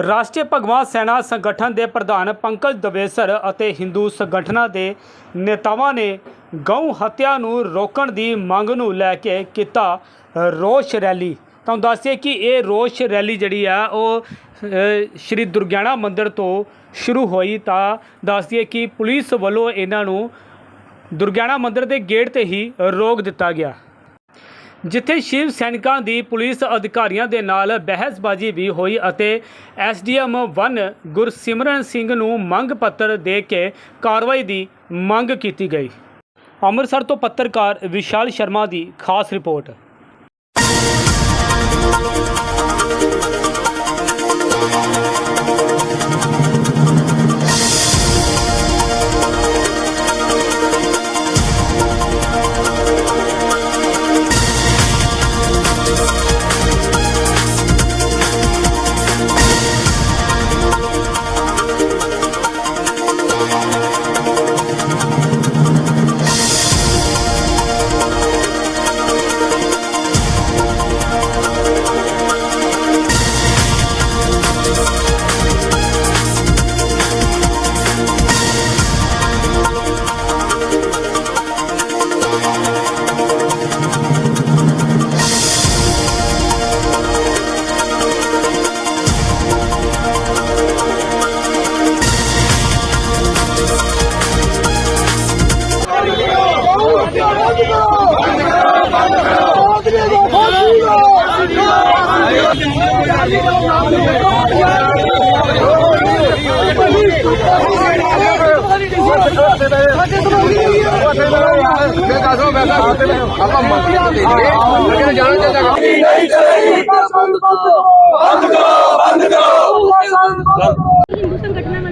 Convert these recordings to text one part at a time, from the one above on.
ਰਾਸ਼ਟਰੀ ਭਗਵਾਨ ਸੈਨਾ ਸੰਗਠਨ ਦੇ ਪ੍ਰਧਾਨ ਪੰਕਜ ਦਵੇਸਰ ਅਤੇ ਹਿੰਦੂ ਸੰਗਠਨਾਂ ਦੇ ਨੇਤਾਵਾਂ ਨੇ ਗਊ ਹੱਤਿਆ ਨੂੰ ਰੋਕਣ ਦੀ ਮੰਗ ਨੂੰ ਲੈ ਕੇ ਕੀਤਾ ਰੋਸ਼ ਰੈਲੀ। ਤੁਹਾਨੂੰ ਦੱਸਿਏ ਕਿ ਇਹ ਰੋਸ਼ ਰੈਲੀ ਜਿਹੜੀ ਆ, ਉਹ ਸ਼੍ਰੀ ਦੁਰਗਿਆਣਾ ਮੰਦਿਰ ਤੋਂ ਸ਼ੁਰੂ ਹੋਈ ਤਾਂ ਦੱਸਦੀਏ ਕਿ ਪੁਲਿਸ ਵੱਲੋਂ ਇਹਨਾਂ ਨੂੰ ਦੁਰਗਿਆਣਾ ਮੰਦਿਰ ਦੇ ਗੇਟ ਤੇ ਹੀ ਰੋਕ ਦਿੱਤਾ ਗਿਆ। ਜਿੱਥੇ ਸ਼ਿਵ ਸੈਨਿਕਾਂ ਦੀ ਪੁਲਿਸ ਅਧਿਕਾਰੀਆਂ ਦੇ ਨਾਲ ਬਹਿਸਬਾਜ਼ੀ ਵੀ ਹੋਈ ਅਤੇ ਐਸਡੀਐਮ 1 ਗੁਰਸਿਮਰਨ ਸਿੰਘ ਨੂੰ ਮੰਗ ਪੱਤਰ ਦੇ ਕੇ ਕਾਰਵਾਈ ਦੀ ਮੰਗ ਕੀਤੀ ਗਈ। ਅੰਮ੍ਰਿਤਸਰ ਤੋਂ ਪੱਤਰਕਾਰ ਵਿਸ਼ਾਲ ਸ਼ਰਮਾ ਦੀ ਖਾਸ ਰਿਪੋਰਟ। ਆਪਾਂ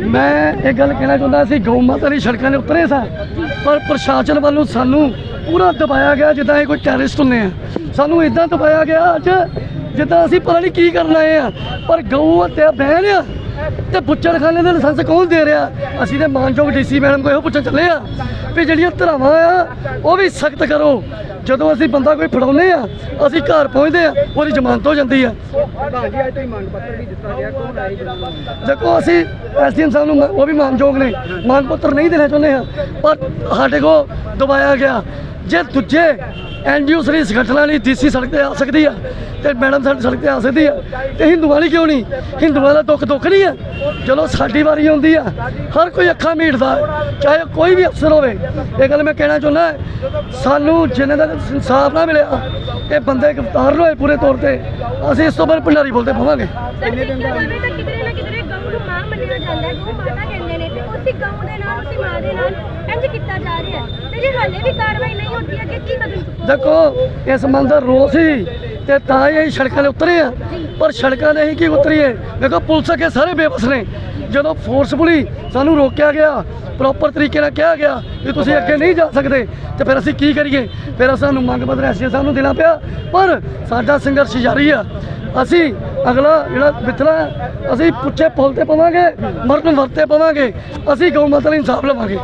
ਮੈਂ ਇਹ ਗੱਲ ਕਹਿਣਾ ਚਾਹੁੰਦਾ ਸੀ, ਗਊ ਮਾਤਾ ਦੀ ਸੜਕਾਂ 'ਤੇ ਉਤਰੇ ਸਾਂ, ਪਰ ਪ੍ਰਸ਼ਾਸਨ ਵੱਲੋਂ ਸਾਨੂੰ ਪੂਰਾ ਦਬਾਇਆ ਗਿਆ, ਜਿੱਦਾਂ ਇਹ ਕੋਈ ਟੈਰਰਿਸਟ ਹੁੰਦੇ ਆ। ਸਾਨੂੰ ਇਦਾਂ ਦਬਾਇਆ ਗਿਆ, ਅੱਜ ਜਿੱਦਾਂ ਅਸੀਂ ਪਤਾ ਨਹੀਂ ਕੀ ਕਰਨ ਆਏ ਆ ਪਰ ਗਊ ਹੱਤਿਆ ਬਹਿਨ ਆ ਤੇ ਬੁੱਚੜਖਾਨੇ ਦੇ ਲਾਇਸੈਂਸ ਕੌਣ ਦੇ ਰਿਹਾ? ਅਸੀਂ ਤੇ ਮਾਨਯੋਗ ਡੀਸੀ ਮੈਡਮ ਕੋਲ ਇਹੋ ਪੁੱਛਣ ਚੱਲੇ ਆ ਵੀ ਜਿਹੜੀਆਂ ਧਰਾਵਾਂ ਆ ਉਹ ਵੀ ਸਖਤ ਕਰੋ। ਜਦੋਂ ਅਸੀਂ ਬੰਦਾ ਕੋਈ ਫੜਾਉਂਦੇ ਆ ਅਸੀਂ ਘਰ ਪਹੁੰਚਦੇ ਆ ਉਹਦੀ ਜ਼ਮਾਨਤ ਹੋ ਜਾਂਦੀ ਆ। ਦੇਖੋ ਅਸੀਂ ਐਸਡੀਐਮ ਸਾਹਿਬ ਨੂੰ ਉਹ ਵੀ ਮਾਨਯੋਗ ਨੇ। ਮੰਗ ਪੱਤਰ ਨਹੀਂ ਦੇਣਾ ਚਾਹੁੰਦੇ ਆ ਪਰ ਸਾਡੇ ਕੋ ਦਬਾਇਆ ਗਿਆ। ਜੇ ਦੂਜੇ ਐਨਜੀਓ ਸਰੀ ਸੰਗਠਨਾਂ ਲਈ ਡੀਸੀ ਸੜਕ ਤੇ ਆ ਸਕਦੀ ਆ ਤੇ ਮੈਡਮ ਸਾਡੀ ਸੜਕ ਤੇ ਆ ਸਕਦੀ ਆ। ਤੇ ਹਿੰਦੂਆਂ ਲਈ ਕਿਉਂ ਨਹੀਂ? ਹਿੰਦੂਆਂ ਦਾ ਦੁੱਖ ਦੁੱਖ ਨਹੀਂ ਆ। ਚਲੋ ਸਾਡੀ ਵਾਰੀ ਆਉਂਦੀ ਆ। ਹਰ ਕੋਈ ਅੱਖਾਂ ਮੀਟਦਾ ਹੈ, ਚਾਹੇ ਕੋਈ ਵੀ ਅਫਸਰ ਹੋਵੇ। ਇਹ ਗੱਲ ਮੈਂ ਕਹਿਣਾ ਚਾਹੁੰਦਾ ਸਾਨੂੰ ਜਿੰਨੇ ਦਾ ਇਨਸਾਫ ਨਾ ਮਿਲਿਆ ਇਹ ਬੰਦੇ ਗ੍ਰਿਫਤਾਰ ਹੋਏ ਪੂਰੇ ਤੌਰ ਤੇ ਅਸੀਂ ਇਸ ਤੋਂ ਬਾਅਦ ਭੰਡਾਰੀ ਬੋਲਦੇ ਪਵਾਂਗੇ। ਸਰ ਦੇਖਿਆ ਜਾਵੇ ਕਿਧਰੇ ਨਾ ਕਿਧਰੇ ਗਊ ਨੂੰ ਮਾਂ ਮੰਨਿਆ ਜਾਂਦਾ ਗਊ ਮਾਤਾ ਕਹਿੰਦੇ ਨੇ ਤੇ ਦੇ ਨਾਲ ਉਸੇ ਮਾਂ ਦੇ ਨਾਲ ਇੰਜ ਕੀਤਾ ਜਾ ਰਿਹਾ ਹੈ। ਤੇ ਜੇ ਹਾਲੇ ਵੀ ਕਾਰਵਾਈ ਨਹੀਂ ਹੁੰਦੀ ਅੱਗੇ ਕੀ ਕਦਮ ਚੁੱਕੋਗੇ? ਦੇਖੋ, ਇਸ ਮੰਦਰ ਰੋਸ ਸੀ ਤੇ ਤਾਂ ਹੀ ਅਸੀਂ ਸੜਕਾਂ 'ਤੇ ਉਤਰੇ ਆ। ਪਰ ਸੜਕਾਂ 'ਤੇ ਅਸੀਂ ਕੀ ਉਤਰੀਏ? ਦੇਖੋ, ਪੁਲਿਸ ਅੱਗੇ ਸਾਰੇ ਬੇਬਸ ਨੇ। ਜਦੋਂ ਫੋਰਸਫੁਲੀ ਸਾਨੂੰ ਰੋਕਿਆ ਗਿਆ ਪ੍ਰੋਪਰ ਤਰੀਕੇ ਨਾਲ ਕਿਹਾ ਗਿਆ ਕਿ ਤੁਸੀਂ ਅੱਗੇ ਨਹੀਂ ਜਾ ਸਕਦੇ, ਤੇ ਫਿਰ ਅਸੀਂ ਕੀ ਕਰੀਏ? ਫਿਰ ਸਾਨੂੰ ਮੰਗ ਪੱਤਰ ਐਸਏ ਸਾਨੂੰ ਦੇਣਾ ਪਿਆ। ਪਰ ਸਾਡਾ ਸੰਘਰਸ਼ ਜਾਰੀ ਆ। ਅਸੀਂ ਅਗਲਾ ਜਿਹੜਾ ਮਿੱਥਲਾ ਅਸੀਂ ਪੁੱਛੇ ਪੁੱਲ ਤੇ ਪਵਾਂਗੇ, ਮਰਨ ਵਰਤੇ ਪਵਾਂਗੇ। ਅਸੀਂ ਗਊ ਮਾਤਾ ਲਈ ਇਨਸਾਫ ਲਵਾਂਗੇ।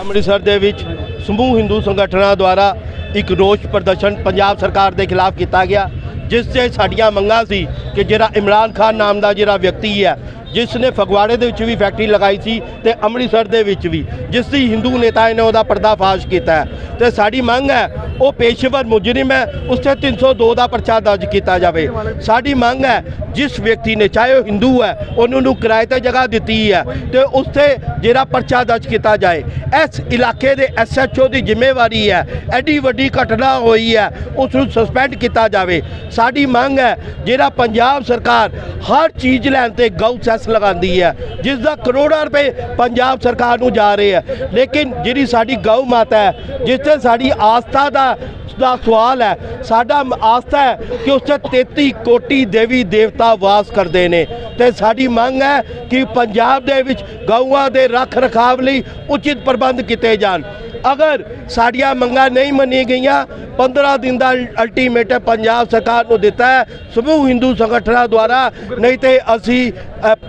ਅੰਮ੍ਰਿਤਸਰ ਦੇ ਵਿੱਚ ਸਮੂਹ ਹਿੰਦੂ ਸੰਗਠਨਾਂ ਦੁਆਰਾ ਇੱਕ ਰੋਸ ਪ੍ਰਦਰਸ਼ਨ ਪੰਜਾਬ ਸਰਕਾਰ ਦੇ ਖਿਲਾਫ ਕੀਤਾ ਗਿਆ, ਜਿਸ 'ਚ ਸਾਡੀਆਂ ਮੰਗਾਂ ਸੀ ਕਿ ਜਿਹੜਾ ਇਮਰਾਨ ਖਾਨ ਨਾਮ ਦਾ ਜਿਹੜਾ ਵਿਅਕਤੀ ਹੈ ਜਿਸ ਨੇ ਫਗਵਾੜੇ ਦੇ ਵਿੱਚ ਵੀ ਫੈਕਟਰੀ ਲਗਾਈ ਸੀ ਤੇ ਅੰਮ੍ਰਿਤਸਰ ਦੇ ਵਿੱਚ ਵੀ, ਜਿਸ ਦੀ ਹਿੰਦੂ ਨੇਤਾ ਨੇ ਉਹਦਾ ਪਰਦਾਫਾਸ਼ ਕੀਤਾ ਹੈ। ਤੇ ਸਾਡੀ ਮੰਗ ਹੈ, ਉਹ ਪੇਸ਼ੇਵਰ ਮੁਜਰਮ ਹੈ ਉਸ ਤੇ 302 ਦਾ ਪਰਚਾ ਦਰਜ ਕੀਤਾ ਜਾਵੇ। ਸਾਡੀ ਮੰਗ ਹੈ, ਜਿਸ ਵਿਅਕਤੀ ਨੇ, ਚਾਹੇ ਉਹ ਹਿੰਦੂ ਹੈ, ਉਹਨੂੰ ਨੂੰ ਕਿਰਾਏ ਤੇ ਜਗ੍ਹਾ ਦਿੱਤੀ ਹੈ, ਤੇ ਉਸ ਤੇ ਜਿਹੜਾ ਪਰਚਾ ਦਰਜ ਕੀਤਾ ਜਾਏ। ਇਸ ਇਲਾਕੇ ਦੇ ਐਸਐਚਓ ਦੀ ਜ਼ਿੰਮੇਵਾਰੀ ਹੈ, ਐਡੀ ਵੱਡੀ ਘਟਨਾ ਹੋਈ ਹੈ ਉਸ ਨੂੰ ਸਸਪੈਂਡ ਕੀਤਾ ਜਾਵੇ। ਸਾਡੀ ਮੰਗ ਹੈ, ਜਿਹੜਾ ਪੰਜਾਬ ਸਰਕਾਰ ਹਰ ਚੀਜ਼ ਲੈਣ ਤੇ ਗਊ ਸੈਸ ਲਗਾਉਂਦੀ ਹੈ ਜਿਸ ਦਾ ਕਰੋੜਾਂ ਰੁਪਏ ਪੰਜਾਬ ਸਰਕਾਰ ਨੂੰ ਜਾ ਰਹੇ ਹੈ। ਲੇਕਿਨ ਜਿਹੜੀ ਸਾਡੀ ਗਊ ਮਾਤਾ ਹੈ, ਜਿਸ ਤੇ ਸਾਡੀ ਆਸਥਾ ਦਾ ਦਾ ਸਵਾਲ ਹੈ, ਸਾਡਾ ਆਸਥਾ ਹੈ ਕਿ ਉਸ 'ਚ 33 ਕੋਟੀ ਦੇਵੀ ਦੇਵਤਾ ਵਾਸ ਕਰਦੇ ਨੇ। ਤੇ ਸਾਡੀ ਮੰਗ ਹੈ ਕਿ ਪੰਜਾਬ ਦੇ ਵਿੱਚ ਗਊਆਂ ਦੇ ਰੱਖ ਰਖਾਵ ਲਈ ਉਚਿਤ ਪ੍ਰਬੰਧ ਕੀਤੇ ਜਾਣ। ਅਗਰ ਸਾਡੀਆਂ ਮੰਗਾਂ ਨਹੀਂ ਮੰਨੀਆਂ ਗਈਆਂ 15 ਦਿਨ ਦਾ ਅਲਟੀਮੇਟਮ ਪੰਜਾਬ ਸਰਕਾਰ ਨੂੰ ਦਿੱਤਾ ਹੈ। ਸਮੂਹ ਹਿੰਦੂ ਸੰਗਠਨਾਂ ਦੁਆਰਾ, ਨਹੀਂ ਤੇ ਅਸੀਂ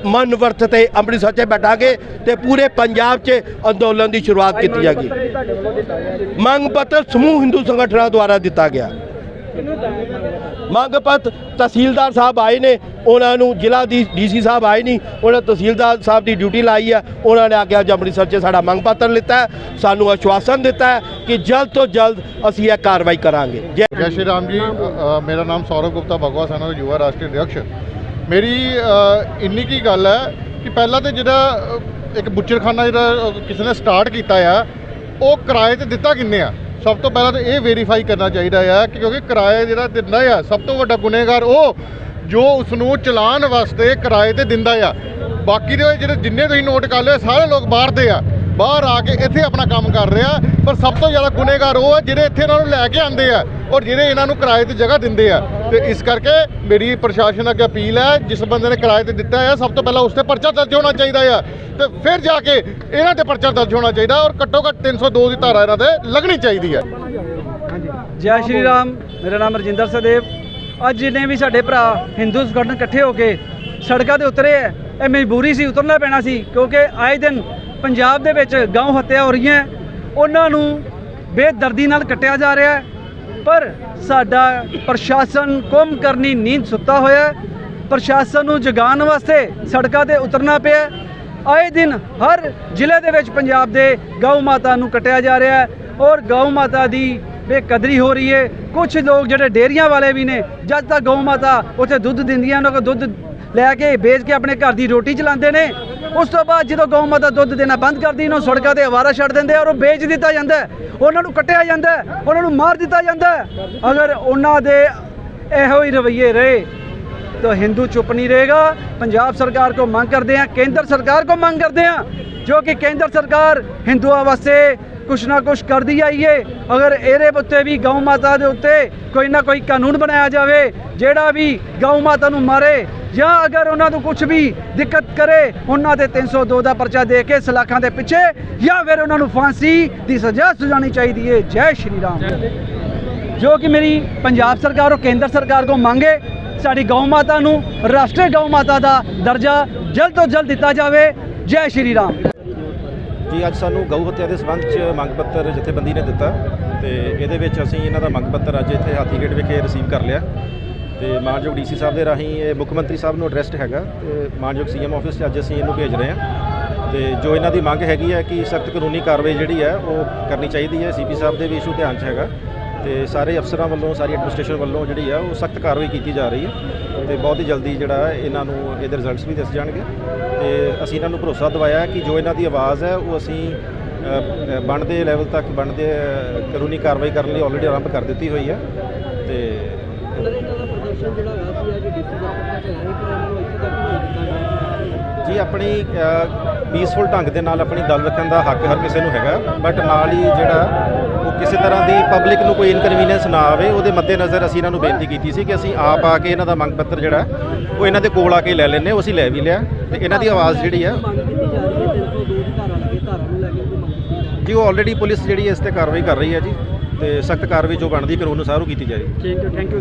ਮਨ ਵਰਤ ਤੇ ਅੰਮ੍ਰਿਤਸਰ 'ਚ ਬੈਠਾਂਗੇ ਤੇ ਪੂਰੇ ਪੰਜਾਬ 'ਚ ਅੰਦੋਲਨ ਦੀ ਸ਼ੁਰੂਆਤ ਕੀਤੀ ਜਾਏਗੀ। ਮੰਗ ਪੱਤਰ ਸਮੂਹ ਹਿੰਦੂ ਸੰਗਠਨਾਂ ਦੁਆਰਾ ਦਿੱਤਾ ਗਿਆ। ਮੰਗ ਪੱਤ ਤਹਿਸੀਲਦਾਰ ਸਾਹਿਬ ਆਏ ਨੇ, ਉਹਨਾਂ ਨੂੰ ਜ਼ਿਲ੍ਹਾ ਦੀ ਡੀਸੀ ਸਾਹਿਬ ਆਏ ਨਹੀਂ, ਉਹਨਾਂ ਤਹਿਸੀਲਦਾਰ ਸਾਹਿਬ ਦੀ ਡਿਊਟੀ ਲਾਈ ਹੈ, ਉਹਨਾਂ ਨੇ ਆ ਕੇ ਅੱਜ ਅੰਮ੍ਰਿਤਸਰ 'ਚ ਸਾਡਾ ਮੰਗ ਪੱਤਰ ਲਿੱਤਾ ਸਾਨੂੰ ਆਸ਼ਵਾਸਨ ਦਿੱਤਾ ਹੈ ਕਿ ਜਲਦ ਤੋਂ ਜਲਦ ਅਸੀਂ ਇਹ ਕਾਰਵਾਈ ਕਰਾਂਗੇ। ਜੈ ਜੈ ਸ਼੍ਰੀ ਰਾਮ ਜੀ ਮੇਰਾ ਨਾਮ ਸੌਰਵ ਗੁਪਤਾ ਭਗਵਾ ਸੈਨਾ ਯੁਵਾ ਰਾਸ਼ਟਰੀ ਅਧਿਕਸ਼ ਮੇਰੀ ਇੰਨੀ ਕੀ ਗੱਲ ਹੈ ਕਿ ਪਹਿਲਾਂ ਤੇ ਜਿਹੜਾ ਇੱਕ ਬੁੱਚਰਖਾਨਾ ਜਿਹੜਾ ਕਿਸੇ ਨੇ ਸਟਾਰਟ ਕੀਤਾ ਆ, ਉਹ ਕਿਰਾਏ ਤੇ ਦਿੱਤਾ ਕਿੰਨੇ ਆ? ਸਭ ਤੋਂ ਪਹਿਲਾਂ ਤਾਂ ਇਹ ਵੈਰੀਫਾਈ ਕਰਨਾ ਚਾਹੀਦਾ ਆ ਕਿ ਕਿਉਂਕਿ ਕਿਰਾਏ ਜਿਹੜਾ ਦਿੰਦਾ ਆ। ਸਭ ਤੋਂ ਵੱਡਾ ਗੁਨੇਗਾਰ ਉਹ ਜੋ ਉਸ ਨੂੰ ਚਲਾਉਣ ਵਾਸਤੇ ਕਿਰਾਏ ਤੇ ਦਿੰਦਾ ਆ। ਬਾਕੀ ਦੇ ਜਿਹੜੇ ਜਿੰਨੇ ਤੁਸੀਂ ਨੋਟ ਕਰ ਲਿਓ ਸਾਰੇ ਲੋਕ ਬਾਹਰ ਦੇ ਆ। ਬਾਹਰ ਆ ਕੇ ਇੱਥੇ ਆਪਣਾ ਕੰਮ ਕਰ ਰਿਹਾ, ਪਰ ਸਭ ਤੋਂ ਜ਼ਿਆਦਾ ਗੁਨੇਗਾਰ ਉਹ ਹੈ ਜਿਹੜੇ ਇੱਥੇ ਇਹਨਾਂ ਨੂੰ ਲੈ ਕੇ ਆਉਂਦੇ ਆ ਔਰ ਜਿਹੜੇ ਇਹਨਾਂ ਨੂੰ ਕਿਰਾਏ ਤੇ ਜਗ੍ਹਾ ਦਿੰਦੇ ਆ। ਤੇ ਇਸ ਕਰਕੇ ਮੇਰੀ ਪ੍ਰਸ਼ਾਸਨ ਅੱਗੇ ਅਪੀਲ ਹੈ, ਜਿਸ ਬੰਦੇ ਨੇ ਕਿਰਾਏ ਤੇ ਦਿੱਤਾ ਹੈ ਸਭ ਤੋਂ ਪਹਿਲਾਂ ਉਸ ਤੇ ਪਰਚਾ ਦਰਜ ਹੋਣਾ ਚਾਹੀਦਾ ਆ। ਤੇ ਫਿਰ ਜਾ ਕੇ ਇਹਨਾਂ ਤੇ ਪਰਚਾ ਦਰਜ ਹੋਣਾ ਚਾਹੀਦਾ ਔਰ ਘੱਟੋ ਘੱਟ 302 ਦੀ ਧਾਰਾ ਇਹਨਾਂ ਤੇ ਲੱਗਣੀ ਚਾਹੀਦੀ ਹੈ ਜੈ ਸ਼੍ਰੀ ਰਾਮ, ਮੇਰਾ ਨਾਮ ਰਜਿੰਦਰ ਸਦੇਵ। ਅੱਜ ਜਿੰਨੇ ਵੀ ਸਾਡੇ ਭਰਾ ਹਿੰਦੂ ਸੰਗਠਨ ਇਕੱਠੇ ਹੋ ਕੇ ਸੜਕਾਂ ਤੇ ਉਤਰੇ ਹੈ ਇਹ ਮਜਬੂਰੀ ਸੀ, ਉਤਰਨਾ ਪੈਣਾ ਸੀ, ਕਿਉਂਕਿ ਆਏ ਦਿਨ ਪੰਜਾਬ ਦੇ ਵਿੱਚ ਗਊ ਹੱਤਿਆ ਹੋ ਰਹੀਆਂ, ਉਹਨਾਂ ਨੂੰ ਬੇਦਰਦੀ ਨਾਲ ਕੱਟਿਆ ਜਾ ਰਿਹਾ ਪਰ ਸਾਡਾ ਪ੍ਰਸ਼ਾਸਨ ਕੁੰਮ ਕਰਨੀ ਨੀਂਦ ਸੁੱਤਾ ਹੋਇਆ ਪ੍ਰਸ਼ਾਸਨ ਨੂੰ ਜਗਾਉਣ ਵਾਸਤੇ ਸੜਕਾਂ ਤੇ ਉਤਰਨਾ ਪਿਆ ਆਏ ਦਿਨ ਹਰ ਜ਼ਿਲ੍ਹੇ ਦੇ ਵਿੱਚ ਪੰਜਾਬ ਦੇ ਗਊ ਮਾਤਾ ਨੂੰ ਕੱਟਿਆ ਜਾ ਰਿਹਾ ਹੈ ਔਰ ਗਊ ਮਾਤਾ ਦੀ ਬੇਕਦਰੀ ਹੋ ਰਹੀ ਹੈ। ਕੁਝ ਲੋਕ ਜਿਹੜੇ ਡੇਅਰੀਆਂ ਵਾਲੇ ਵੀ ਨੇ, ਜਦ ਤੱਕ ਗਊ ਮਾਤਾ ਉੱਥੇ ਦੁੱਧ ਦਿੰਦੀਆਂ ਉਹਨਾਂ ਕੋਲ ਦੁੱਧ ਲੈ ਕੇ ਵੇਚ ਕੇ ਆਪਣੇ ਘਰ ਦੀ ਰੋਟੀ ਚਲਾਉਂਦੇ ਨੇ ਉਸ ਤੋਂ ਬਾਅਦ ਜਦੋਂ ਗਊ ਮਾਤਾ ਦੁੱਧ ਦੇਣਾ ਬੰਦ ਕਰਦੀ ਇਹਨੂੰ ਸੜਕਾਂ ਤੇ ਆਵਾਰਾ ਛੱਡ ਦਿੰਦੇ ਆ ਔਰ ਉਹ ਵੇਚ ਦਿੱਤਾ ਜਾਂਦਾ ਹੈ। ਉਹਨਾਂ ਨੂੰ ਕੱਟਿਆ ਜਾਂਦਾ ਹੈ, ਉਹਨਾਂ ਨੂੰ ਮਾਰ ਦਿੱਤਾ ਜਾਂਦਾ ਹੈ। ਅਗਰ ਉਹਨਾਂ ਦੇ ਇਹੋ ਹੀ ਰਵੱਈਏ ਰਹੇ तो हिंदू चुप नहीं रहेगा पंजाब सरकार को मांग करते हैं केंद्र सरकार को मांग करते हैं जो कि केंद्र सरकार हिंदुओं वास्ते कुछ ना कुछ कर दी आई है अगर ਇਹਦੇ ਉੱਤੇ ਵੀ ਗਊ ਮਾਤਾ ਦੇ ਉੱਤੇ ਕੋਈ ਨਾ ਕੋਈ ਕਾਨੂੰਨ ਬਣਾਇਆ ਜਾਵੇ ਜਿਹੜਾ ਵੀ ਗਊ ਮਾਤਾ ਨੂੰ ਮਾਰੇ ਜਾਂ ਅਗਰ ਉਹਨਾਂ ਨੂੰ ਕੁਝ ਵੀ ਦਿੱਕਤ ਕਰੇ, ਉਹਨਾਂ ਦੇ 302 ਦਾ ਪਰਚਾ ਦੇ ਕੇ ਸਲਾਖਾਂ ਦੇ ਪਿੱਛੇ, ਜਾਂ ਫਿਰ ਉਹਨਾਂ ਨੂੰ ਫਾਂਸੀ ਦੀ ਸਜ਼ਾ ਸੁਝਾਣੀ ਚਾਹੀਦੀ ਹੈ ਜੈ ਸ਼੍ਰੀ ਰਾਮ। ਜੋ ਕਿ ਮੇਰੀ ਪੰਜਾਬ ਸਰਕਾਰ ਔਰ ਕੇਂਦਰ ਸਰਕਾਰ ਕੋ ਮੰਗੇ ਸਾਡੀ ਗਊ ਮਾਤਾ ਨੂੰ ਰਾਸ਼ਟਰੀ ਗਊ ਮਾਤਾ ਦਾ ਦਰਜਾ ਜਲਦ ਤੋਂ ਜਲਦ ਦਿੱਤਾ ਜਾਵੇ। ਜੈ ਸ਼੍ਰੀ ਰਾਮ। ਜੀ, ਅੱਜ ਸਾਨੂੰ ਗਊ ਹੱਤਿਆ ਦੇ ਸੰਬੰਧ 'ਚ ਮੰਗ ਪੱਤਰ ਜਥੇਬੰਦੀ ਨੇ ਦਿੱਤਾ ਤੇ ਇਹਦੇ ਵਿੱਚ ਅਸੀਂ ਇਹਨਾਂ ਦਾ ਮੰਗ ਪੱਤਰ ਅੱਜ ਇੱਥੇ ਹਾਥੀਗੇਟ ਵਿਖੇ ਰਿਸੀਵ ਕਰ ਲਿਆ। ਤੇ ਮਾਨਯੋਗ ਡੀਸੀ ਸਾਹਿਬ ਦੇ ਰਾਹੀਂ ਇਹ ਮੁੱਖ ਮੰਤਰੀ ਸਾਹਿਬ ਨੂੰ ਐਡਰੈਸਡ ਹੈਗਾ ਤੇ ਮਾਨਯੋਗ ਸੀਐਮ ਆਫਿਸ 'ਚ ਅੱਜ ਅਸੀਂ ਇਹਨੂੰ ਭੇਜ ਰਹੇ ਹਾਂ। ਤੇ ਜੋ ਇਹਨਾਂ ਦੀ ਮੰਗ ਹੈਗੀ ਹੈ ਕਿ ਸਖਤ ਕਾਨੂੰਨੀ ਕਾਰਵਾਈ ਜਿਹੜੀ ਹੈ ਉਹ ਕਰਨੀ ਚਾਹੀਦੀ ਹੈ, ਸੀਪੀ ਸਾਹਿਬ ਦੇ ਵੀ ਇਸ਼ੂ ਧਿਆਨ 'ਚ ਹੈਗਾ। ਤੇ ਸਾਰੇ ਅਫਸਰਾਂ ਵੱਲੋਂ, ਸਾਰੀ ਐਡਮਿਨਿਸਟ੍ਰੇਸ਼ਨ ਵੱਲੋਂ ਜਿਹੜੀ ਆ ਉਹ ਸਖਤ ਕਾਰਵਾਈ ਕੀਤੀ ਜਾ ਰਹੀ ਹੈ ਤੇ ਬਹੁਤ ਹੀ ਜਲਦੀ ਜਿਹੜਾ ਇਹਨਾਂ ਨੂੰ ਇਹਦੇ ਰਿਜ਼ਲਟਸ ਵੀ ਦੱਸ ਜਾਣਗੇ। ਤੇ ਅਸੀਂ ਇਹਨਾਂ ਨੂੰ ਭਰੋਸਾ ਦਿਵਾਇਆ ਕਿ ਜੋ ਇਹਨਾਂ ਦੀ ਆਵਾਜ਼ ਹੈ ਉਹ ਅਸੀਂ ਬਣਦੇ ਲੈਵਲ ਤੱਕ, ਬਣਦੇ ਕਾਨੂੰਨੀ ਕਾਰਵਾਈ ਕਰਨ ਲਈ ਆਲਰੇਡੀ ਆਰੰਭ ਕਰ ਦਿੱਤੀ ਹੋਈ ਹੈ। ਤੇ ਜੀ ਆਪਣੀ ਪੀਸਫੁਲ ਢੰਗ ਦੇ ਨਾਲ ਆਪਣੀ ਗੱਲ ਰੱਖਣ ਦਾ ਹੱਕ ਹਰ ਕਿਸੇ ਨੂੰ ਹੈਗਾ ਬਟ ਨਾਲ ਹੀ ਜਿਹੜਾ ਉਹ ਕਿਸੇ ਤਰ੍ਹਾਂ ਦੀ ਪਬਲਿਕ ਨੂੰ ਕੋਈ ਇਨਕਨਵੀਨੀਅੰਸ ਨਾ ਆਵੇ ਉਹਦੇ ਮੱਦੇਨਜ਼ਰ ਅਸੀਂ ਇਹਨਾਂ ਨੂੰ ਬੇਨਤੀ ਕੀਤੀ ਸੀ ਕਿ ਅਸੀਂ ਆਪ ਆ ਕੇ ਇਹਨਾਂ ਦਾ ਮੰਗ ਪੱਤਰ ਜਿਹੜਾ ਉਹ ਇਹਨਾਂ ਦੇ ਕੋਲ ਆ ਕੇ ਲੈ ਲੈਂਦੇ ਉਹ ਅਸੀਂ ਲੈ ਵੀ ਲਿਆ ਤੇ ਇਹਨਾਂ ਦੀ ਆਵਾਜ਼ ਜਿਹੜੀ ਆ ਜੀ ਉਹ ਆਲਰੇਡੀ ਪੁਲਿਸ ਜਿਹੜੀ ਇਸ ਤੇ ਕਾਰਵਾਈ ਕਰ ਰਹੀ ਹੈ ਜੀ ਤੇ ਸਖਤ ਕਾਰਵਾਈ ਜੋ ਬਣਦੀ ਕਾਨੂੰਨ ਅਨੁਸਾਰ ਉਹ ਕੀਤੀ ਜਾਏਗੀ ਥੈਂਕ ਯੂ ਥੈਂਕ ਯੂ